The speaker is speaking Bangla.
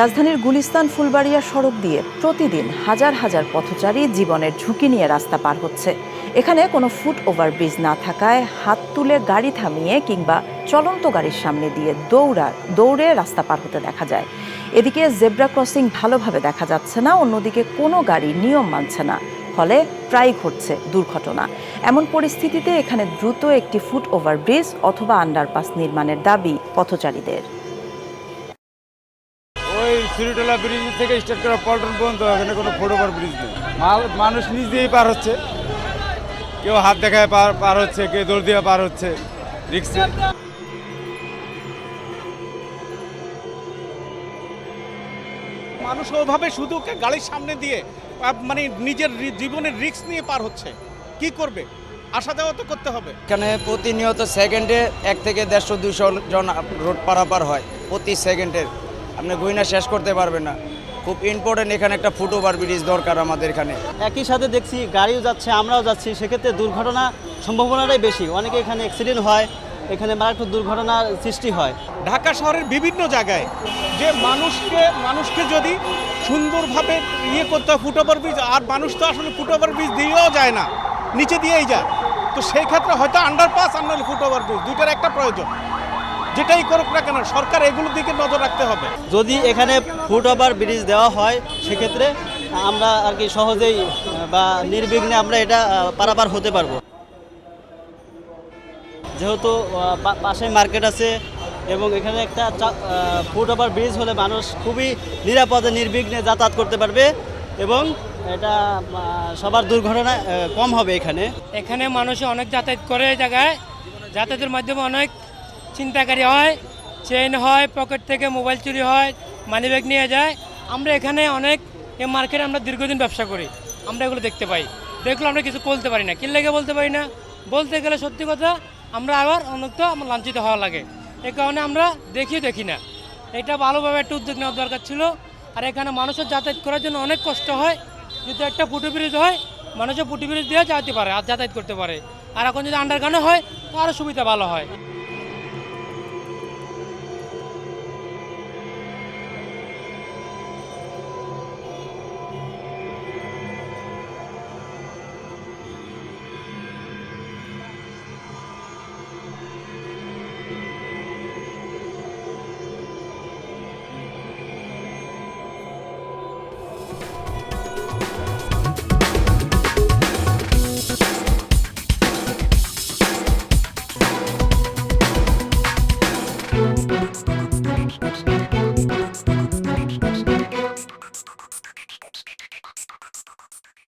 রাজধানীর গুলিস্তান ফুলবাড়িয়া সড়ক দিয়ে প্রতিদিন হাজার হাজার পথচারী জীবনের ঝুঁকি নিয়ে রাস্তা পার হচ্ছে। এখানে কোনো ফুট ওভারব্রিজ না থাকায় হাত তুলে গাড়ি থামিয়ে কিংবা চলন্ত গাড়ির সামনে দিয়ে দৌড়া, দৌড়ে রাস্তা পার হতে দেখা যায়। এদিকে জেব্রা ক্রসিং ভালোভাবে দেখা যাচ্ছে না, অন্যদিকে কোনো গাড়ি নিয়ম মানছে না। ফলে প্রায় ঘটছে দুর্ঘটনা। এমন পরিস্থিতিতে এখানে দ্রুত একটি ফুট ওভারব্রিজ অথবা আন্ডারপাস নির্মাণের দাবি পথচারীদের। সিরিটোলা ব্রিজ থেকে স্টার্ট করা পল্টন পর্যন্ত এখানে কোনো ফুট ওভার ব্রিজ নেই। মাল মানুষ নিজ দিয়েই পার হচ্ছে। কেউ হাত দেখায় পার পার হচ্ছে কেউ দৌড় দিয়ে পার হচ্ছে রিক্সে মানুষ ওভাবে শুধু কে- গাড়ির সামনে দিয়ে মানে নিজের জীবনের রিক্স নিয়ে পার হচ্ছে। কি করবে? আসা যাওয়া তো করতে হবে। এখানে প্রতিনিয়ত সেকেন্ডে এক থেকে দেড়শো দুশো জন রোড পারাপার হয় প্রতি সেকেন্ডের আপনি গইনা শেষ করতে পারবেন না। খুব ইম্পর্টেন্ট এখানে একটা ফুট ওভার ব্রিজ দরকার আমাদের এখানে। একই সাথে দেখছি গাড়িও যাচ্ছে আমরাও যাচ্ছি। সেক্ষেত্রে দুর্ঘটনা সম্ভাবনাটাই বেশি। অনেকে এখানে অ্যাক্সিডেন্ট হয় এখানে মারাত্মক দুর্ঘটনার সৃষ্টি হয়। ঢাকা শহরের বিভিন্ন জায়গায় যে মানুষকে মানুষকে যদি সুন্দরভাবে ইয়ে করতে হয় ফুট ওভার ব্রিজ আর মানুষ তো আসলে ফুট ওভার ব্রিজ দিয়েও যায় না নিচে দিয়েই যায়। তো সেই ক্ষেত্রে হয়তো আন্ডারপাস আর নাহলে ফুট ওভার ব্রিজ দুইটার একটা প্রয়োজন। যেটাই করুক না কেন সরকার এগুলোর দিকে নজর রাখতে হবে। যদি এখানে ফুট ওভার ব্রিজ দেওয়া হয় সেক্ষেত্রে আমরা আর কি সহজেই বা নির্বিঘ্নে আমরা এটা পারাপার হতে পারব। যেহেতু পা- পাশে মার্কেট আছে এবং এখানে একটা ফুট ওভার ব্রিজ হলে মানুষ খুবই নিরাপদে নির্বিঘ্নে যাতায়াত করতে পারবে এবং এটা সবার দুর্ঘটনা কম হবে এখানে। এখানে মানুষ অনেক যাতায়াত করে এই জায়গায়। যাতায়াতের মাধ্যমে অনেক চিন্তাকারী হয় চেন হয় পকেট থেকে মোবাইল চুরি হয় মানিব্যাগ নিয়ে যায়। আমরা এখানে অনেক এই মার্কেটে আমরা দীর্ঘদিন ব্যবসা করি। আমরা এগুলো দেখতে পাই। দেখলে আমরা কিছু বলতে পারি না। কি লেগে বলতে পারি না। বলতে গেলে সত্যি কথা, আমরা আবার অনেক তো আমার লাঞ্ছিত হওয়া লাগে। এই কারণে আমরা দেখিও দেখি না। এটা ভালোভাবে একটা উদ্যোগ নেওয়া দরকার ছিল। আর এখানে মানুষের যাতায়াত করার জন্য অনেক কষ্ট হয়। যদি একটা ফুটো ব্রিজ হয়, মানুষের ফুটো ব্রিজ দিয়ে যাইতে পারে আর যাতায়াত করতে পারে। আর এখন যদি আন্ডারগ্রাউন্ডে হয়, তো আরও সুবিধা ভালো হয়।